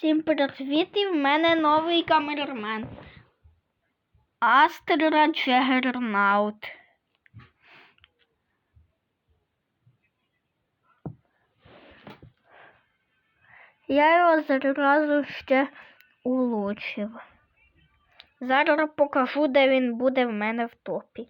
Всім привіт, і в мене новий камермен. Астра Джегернаут. Я його зразу ще улучшив. Зараз покажу, де він буде в мене в топі.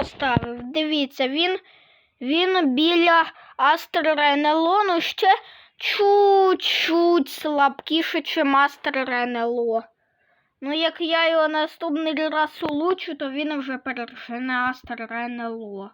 Поставив. Дивіться, він, він біля Астр-Ренелону ще чуть-чуть слабкіше, чим Астр-Ренело. Ну, як я його наступний раз улучу, то він вже пережене Астр-Ренело.